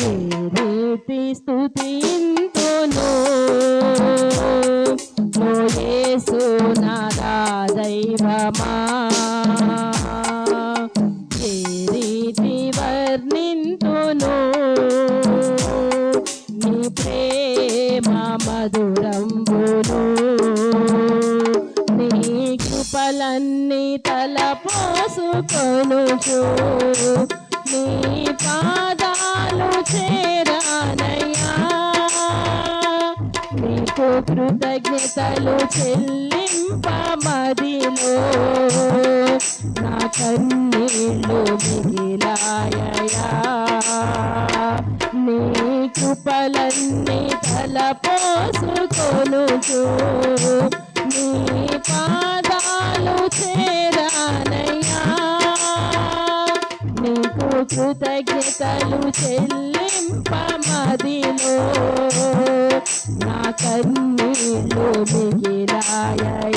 ఏ రీతి స్థుతింతును. ఓ యేసు నాదా దైవమా ఏ రీతి వర్ణింతును? నీ ప్రేమ మధురంబును. నీ కృపలన్నీ తలపోసుకొనుచు. నీ నీకు కృతజ్ఞతలు చెల్లింప మదిలో. నా కన్నీళ్ళు మిగిలాయయా. నీ కృపలన్నీ తలపోసుకొనుచు నీ పాదాలు చేరానయ్యా. నీకు కృతజ్ఞతలు చెల్లింపమదిలో கண்ணில் மிகிறாய